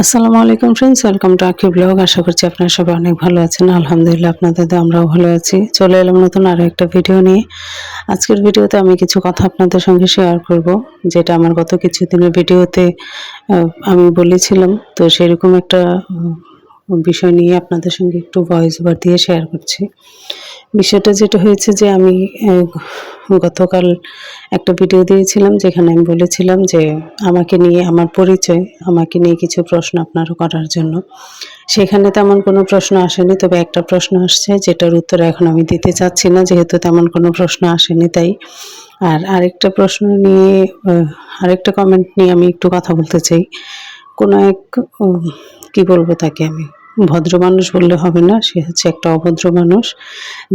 আসসালামু আলাইকুম friends welcome to Aki blog আশা করছি আপনারা সবাই অনেক ভালো আছেন। আলহামদুলিল্লাহ আপনাদের তো আমরাও ভালো আছি। চলে এলাম নতুন আরও একটা ভিডিও নিয়ে। আজকের ভিডিওতে আমি কিছু কথা আপনাদের সঙ্গে শেয়ার করব, যেটা আমার গত কিছু দিনের ভিডিওতে আমি বলেছিলাম। তো সেরকম একটা বিষয় নিয়ে আপনাদের সঙ্গে একটু ভয়েস ওভার দিয়ে শেয়ার করছি। বিষয়টা যেটা হয়েছে যে আমি গতকাল একটা ভিডিও দিয়েছিলাম যেখানে আমি বলেছিলাম যে আমাকে নিয়ে, আমার পরিচয়, আমাকে নিয়ে কিছু প্রশ্ন আপনারা করার জন্য। সেখানে তেমন কোনো প্রশ্ন আসেনি, তবে একটা প্রশ্ন আসছে যেটার উত্তর এখন আমি দিতে চাচ্ছি না, যেহেতু তেমন কোনো প্রশ্ন আসেনি তাই। আর আরেকটা প্রশ্ন নিয়ে আরেকটা কমেন্ট নিয়ে আমি একটু কথা বলতে চাই। কোনো এক কি বলব তাকে আমি? ভদ্র মানুষ বললে হবে না, সে হচ্ছে একটা অভদ্র মানুষ,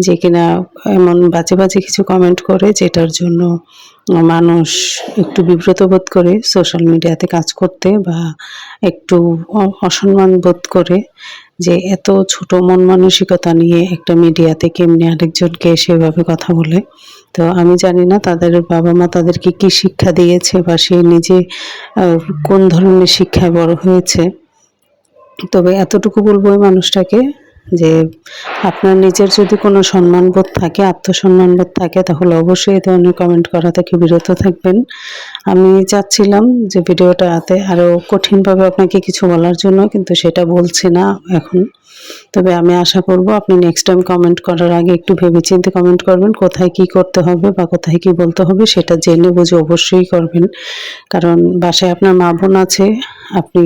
যে কিনা এমন বাজে বাজে কিছু কমেন্ট করে যেটার জন্য মানুষ একটু বিব্রত বোধ করে সোশ্যাল মিডিয়াতে কাজ করতে বা একটু অসম্মান বোধ করে যে এত ছোট মন মানসিকতা নিয়ে একটা মিডিয়াতে কেমনি আরেকজনকে সেভাবে কথা বলে। তো আমি জানি না তাদের বাবা মা তাদেরকে কি শিক্ষা দিয়েছে বা সে নিজে কোন ধরনের শিক্ষায় বড় হয়েছে। তবে এতটুকু বলব ওই মানুষটাকে যে আপনার নিজের যদি কোনো সম্মানবোধ থাকে, আত্মসম্মানবোধ থাকে, তাহলে অবশ্যই এই ধরনের কমেন্ট করা থেকে বিরত থাকবেন। আমি চাচ্ছিলাম যে ভিডিওটাতে আরও কঠিনভাবে আপনাকে কিছু বলার জন্য, কিন্তু সেটা বলছি না এখন। তবে আমি আশা করব আপনি নেক্সট টাইম কমেন্ট করার আগে একটু ভেবেচিন্তে কমেন্ট করবেন, কোথায় কি করতে হবে বা কোথায় কি বলতে হবে সেটা জেনে বুঝে অবশ্যই করবেন। কারণ বাসায় আপনার মা বোন আছে, আপনি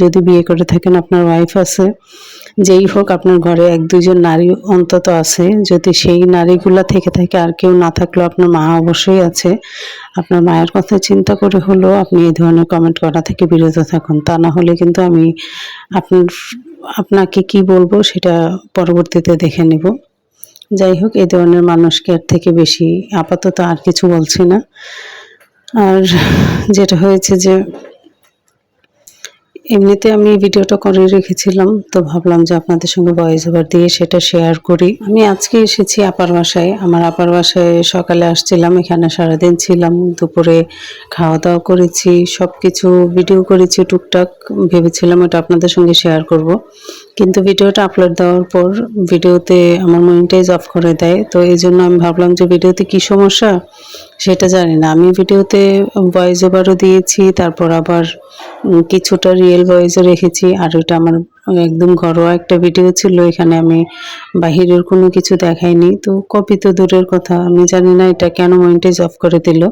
যদি বিয়ে করে থাকেন, আপনার ওয়াইফ আছে। যেই হোক, আপনার ঘরে এক দুজন নারী অন্তত আছে। যদি সেই নারীগুলা থেকে থাকে, আর কেউ না থাকলেও আপনার মা অবশ্যই আছে। আপনার মায়ের কথা চিন্তা করে হলেও আপনি এই ধরনের কমেন্ট করা থেকে বিরত থাকুন। তা না হলে কিন্তু আমি আপনার, আপনাকে কি বলব সেটা পরবর্তীতে দেখে নেব। যাই হোক, এই ধরনের মানুষকে এর থেকে বেশি আপাতত আর কিছু বলছি না। আর যেটা হয়েছে যে এমনিতে আমি ভিডিওটা করে রেখেছিলাম, তো ভাবলাম যে আপনাদের সঙ্গে ভয়েস ওভার দিয়ে সেটা শেয়ার করি। আমি আজকে এসেছি আপার বাসায়। আমার আপার বাসায় সকালে আসছিলাম, এখানে সারাদিন ছিলাম, দুপুরে খাওয়া দাওয়া করেছি সব কিছু ভিডিও করেছি, টুকটাক। ভেবেছিলাম ওটা আপনাদের সঙ্গে শেয়ার করব। কিন্তু ভিডিওটা আপলোড দেওয়ার পর ভিডিওতে আমার মনিটাইজ অফ করে দেয়। তো এই জন্য আমি ভাবলাম যে ভিডিওতে কি সমস্যা? সেটা জানি না। আমি ভিডিওতে ভয়েস ওভারও দিয়েছি, তারপর আবার কিছুটা রিয়েল ভয়েসও রেখেছি। আর ওটা আমার একদম ঘরোয়া একটা ভিডিও ছিল, এখানে আমি বাহিরের কোনো কিছু দেখাইনি। তো কপি তো দূরের কথা, আমি জানি না এটা কেন মনিটাইজ অফ করে দিল।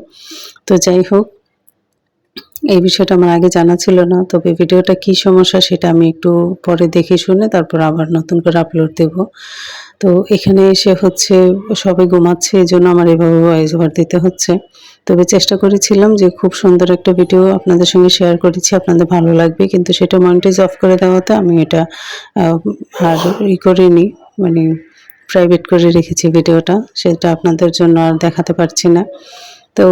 তো যাই হোক এই বিষয়টা আমার আগে জানা ছিল না। তবে ভিডিওটা কি সমস্যা সেটা আমি একটু পরে দেখে শুনে তারপর আবার নতুন করে আপলোড দেব। তো এখানে এসে হচ্ছে সবে ঘুমাচ্ছে এই জন্য আমার এভাবে ভয়েস ওভার দিতে হচ্ছে। তবে চেষ্টা করেছিলাম যে খুব সুন্দর একটা ভিডিও আপনাদের সঙ্গে শেয়ার করেছি, আপনাদের ভালো লাগবে। কিন্তু সেটা মনিটাইজ অফ করে দেওয়াতে আমি এটা আর ই করিনি মানে প্রাইভেট করে রেখেছি ভিডিওটা সেটা আপনাদের জন্য আর দেখাতে পারছি না। তো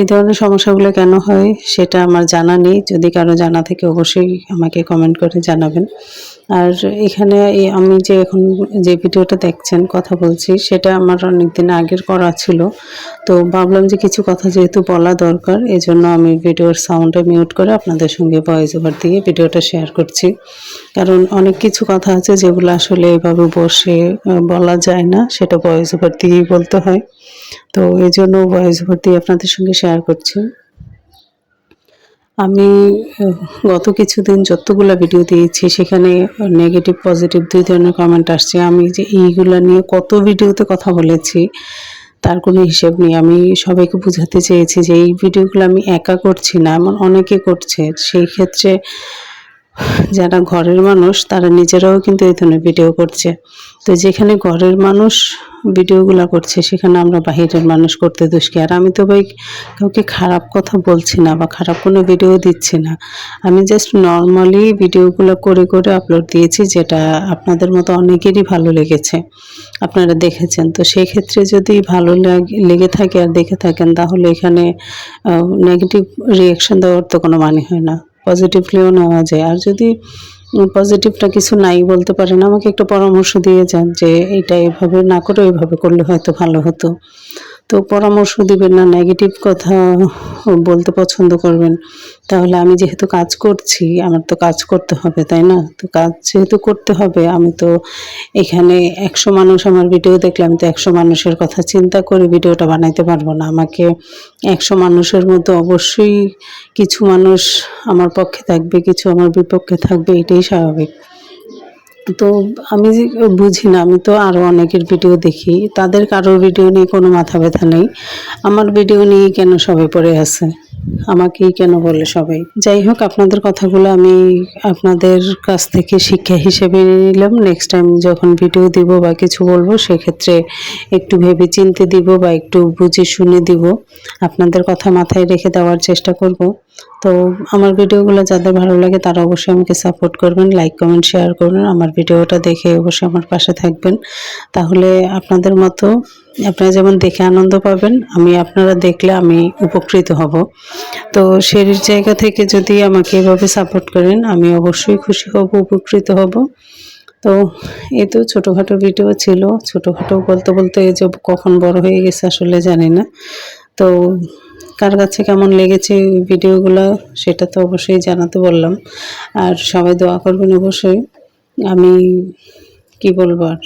এই ধরনের সমস্যাগুলো কেন হয় সেটা আমার জানা নেই। যদি কারও জানা থাকে, অবশ্যই আমাকে কমেন্ট করে জানাবেন। আর এখানে আমি যে এখন যে ভিডিওটা দেখছেন, কথা বলছি, সেটা আমার অনেক দিন আগের করা ছিল। তো ভাবলাম যে কিছু কথা যেহেতু বলা দরকার এই জন্য আমি ভিডিওর সাউন্ডটা মিউট করে আপনাদের সঙ্গে ভয়েস ওভার দিয়ে ভিডিওটা শেয়ার করছি। কারণ অনেক কিছু কথা আছে যেগুলো আসলে এভাবে বসে বলা যায় না, সেটা ভয়েস ওভার দিয়েই বলতে হয়। তো এই জন্য ভয়েস দিয়ে আপনাদের সঙ্গে শেয়ার করছি। আমি গত কিছুদিন যতগুলো ভিডিও দিয়েছি, সেখানে নেগেটিভ পজিটিভ দুই ধরনের কমেন্ট আসছে। আমি যে এইগুলো নিয়ে কত ভিডিওতে কথা বলেছি, তার কোনো হিসেব নেই। আমি সবাইকে বোঝাতে চেয়েছি যে এই ভিডিওগুলো আমি একা করছি না, এমন অনেকে করছে। সেই ক্ষেত্রে যারা ঘরের মানুষ, তারা নিজেরাও কিন্তু এই ধরনের ভিডিও করছে। তো যেখানে ঘরের মানুষ ভিডিওগুলো করছে, সেখানে আমরা বাহিরের মানুষ করতে দুষ্কি আর আমি তো ভাই কাউকে খারাপ কথা বলছি না বা খারাপ কোনো ভিডিও দিচ্ছি না। আমি জাস্ট নর্মালি ভিডিওগুলো করে করে আপলোড দিয়েছি, যেটা আপনাদের মতো অনেকেরই ভালো লেগেছে। আপনারা দেখেছেন। তো সেই ক্ষেত্রে যদি ভালো লাগ- থাকে আর দেখে থাকেন, তাহলে এখানে নেগেটিভ রিয়াকশন দেওয়ার তো কোনো মানে হয় না। পজিটিভলিও নেওয়া যায়। আর যদি পজিটিভটা কিছু নাই বলতে পারেন, আমাকে একটু পরামর্শ দিয়ে যান যে এটা এভাবে না করে এভাবে করলে হয়তো ভালো হতো। তো পরামর্শ দিবেন না নেগেটিভ কথা বলতে পছন্দ করবেন। তাহলে আমি যেহেতু কাজ করছি, আমার তো কাজ করতে হবে, তাই না? তো কাজ যেহেতু করতে হবে, আমি তো এখানে একশো মানুষ আমার ভিডিও দেখলে আমি তো একশো মানুষের কথা চিন্তা করে ভিডিওটা বানাইতে পারব না। আমাকে একশো মানুষের মধ্যে অবশ্যই কিছু মানুষ আমার পক্ষে থাকবে, কিছু আমার বিপক্ষে থাকবে, এটাই স্বাভাবিক। তো আমি বুঝি না, আমি তো আরও অনেকের ভিডিও দেখি। তাদের কারোর ভিডিও নিয়ে কোনো মাথা ব্যথা নেই। আমার ভিডিও নিয়ে কেন সবাই পড়ে আছে? আমাকেই কেন বলে সবাই? যাই হোক, আপনাদের কথাগুলো আমি আপনাদের কাছ থেকে শিক্ষা হিসেবে নিলাম। নেক্সট টাইম যখন ভিডিও দিব বা কিছু বলব, সেক্ষেত্রে একটু ভেবে চিনতে দিব বা একটু বুঝে শুনে দিব। আপনাদের কথা মাথায় রেখে দেওয়ার চেষ্টা করব। তো আমার ভিডিওগুলো যাদের ভালো লাগে তারা অবশ্যই আমাকে সাপোর্ট করবেন লাইক কমেন্ট শেয়ার করবেন, আমার ভিডিওটা দেখে অবশ্যই আমার পাশে থাকবেন। তাহলে আপনাদের মতো আপনারা যেমন দেখে আনন্দ পাবেন, আমি আপনারা দেখলে আমি উপকৃত হব। তো সেই জায়গা থেকে যদি আমাকে এভাবে সাপোর্ট করেন, আমি অবশ্যই খুশি হব, উপকৃত হব। তো এ তো ছোটোখাটো ভিডিও ছিল, ছোটোখাটো বলতে বলতে এই যে কখন বড় হয়ে গেছে আসলে জানি না। তো কার কাছে কেমন লেগেছে ভিডিওগুলো সেটা তো অবশ্যই জানাতে বললাম। আর সবাই দোয়া করবেন অবশ্যই। আমি কি বলব আর?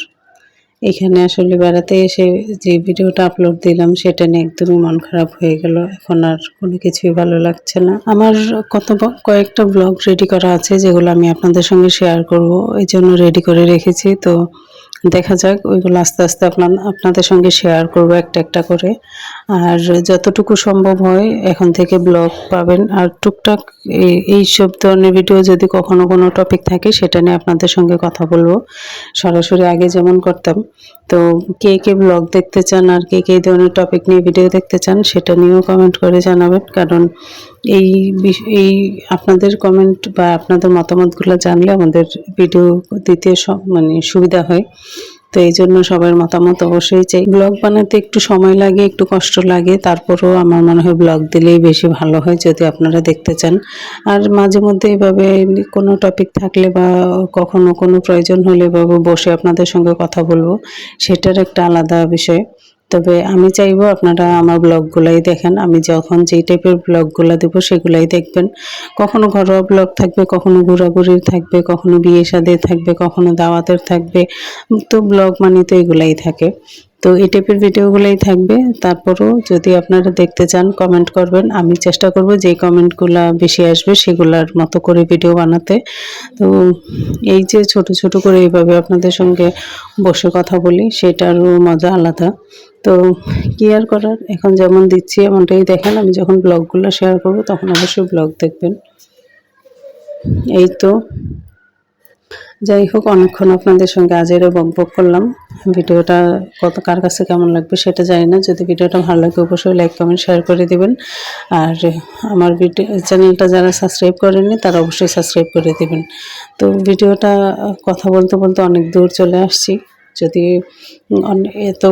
এখানে আসলে বেড়াতে এসে যে ভিডিওটা আপলোড দিলাম সেটা নিয়ে একদমই মন খারাপ হয়ে গেল। এখন আর কোনো কিছুই ভালো লাগছে না। আমার কত কয়েকটা ব্লগ রেডি করা আছে যেগুলো আমি আপনাদের সঙ্গে শেয়ার করব। এই জন্য রেডি করে রেখেছি। তো দেখা যাক, ওইগুলো আস্তে আস্তে আপনার, আপনাদের সঙ্গে শেয়ার করব একটা একটা করে। আর যতটুকু সম্ভব হয়, এখন থেকে ব্লগ পাবেন। আর টুকটাক এই- সব ধরনের ভিডিও যদি কখনো কোনো টপিক থাকে, সেটা নিয়ে আপনাদের সঙ্গে কথা বলব। সরাসরি আগে যেমন করতাম তো কে কে ব্লগ দেখতে চান আর কে কে ধরনের টপিক নিয়ে ভিডিও দেখতে চান, সেটা নিয়েও কমেন্ট করে জানাবেন। কারণ এই এই আপনাদের কমেন্ট বা আপনাদের মতামতগুলো জানলে আমাদের ভিডিও দিতে মানে সুবিধা হয়। তো এই জন্য সবার মতামত অবশ্যই চাই। ব্লগ বানাতে একটু সময় লাগে, একটু কষ্ট লাগে, তারপরেও আমার মনে হয় ব্লগ দিলেই বেশি ভালো হয় যদি আপনারা দেখতে চান। আর মাঝে মধ্যে এভাবে কোনো টপিক থাকলে বা কখনো কোনো প্রয়োজন হলে বা বসে আপনাদের সঙ্গে কথা বলব, সেটার একটা আলাদা বিষয়। তবে আমি চাইব আপনারা আমার ব্লগগুলাই দেখেন। আমি যখন যেই টাইপের ব্লগগুলো দেবো সেগুলাই দেখবেন। কখনো ঘরোয়া ব্লগ থাকবে, কখনো ঘোরাঘুরির থাকবে, কখনো বিয়ে সাদের থাকবে, কখনো দাওয়াতের থাকবে। তো ব্লগ মানে তো এগুলাই থাকে। তো এই টাইপের ভিডিওগুলোই থাকবে। তারপরও যদি আপনারা দেখতে চান কমেন্ট করবেন। আমি চেষ্টা করব যেই কমেন্টগুলো বেশি আসবে সেগুলার মতো করে ভিডিও বানাতে। তো এই যে ছোট ছোট করে এইভাবে আপনাদের সঙ্গে বসে কথা বলি, সেটারও মজা আলাদা। তো কি আর করার? এখন যেমন দিচ্ছি, এমনটাই দেখেন। আমি যখন ব্লগগুলো শেয়ার করব, তখন অবশ্যই ব্লগ দেখবেন। এই তো। যাই হোক, অনেকক্ষণ আপনাদের সঙ্গে আজেরও বকবক করলাম। ভিডিওটা কত, কার কাছে কেমন লাগবে সেটা জানি না। যদি ভিডিওটা ভালো লাগে, অবশ্যই লাইক কমেন্ট শেয়ার করে দেবেন। আর আমার ভিডিও, চ্যানেলটা যারা সাবস্ক্রাইব করেনি তারা অবশ্যই সাবস্ক্রাইব করে দেবেন। তো ভিডিওটা, কথা বলতে বলতে অনেক দূর চলে আসছি। যদি এত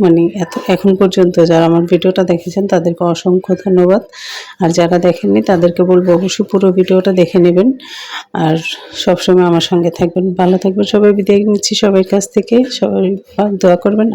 মানে এত, এখন পর্যন্ত যারা আমার ভিডিওটা দেখেছেন তাদেরকে অসংখ্য ধন্যবাদ। আর যারা দেখেননি তাদেরকে বলব অবশ্যই পুরো ভিডিওটা দেখে নেবেন। আর সবসময় আমার সঙ্গে থাকবেন। ভালো থাকবেন। সবাই বিদায় নিচ্ছি সবার কাছ থেকে। সবাই দোয়া করবেন।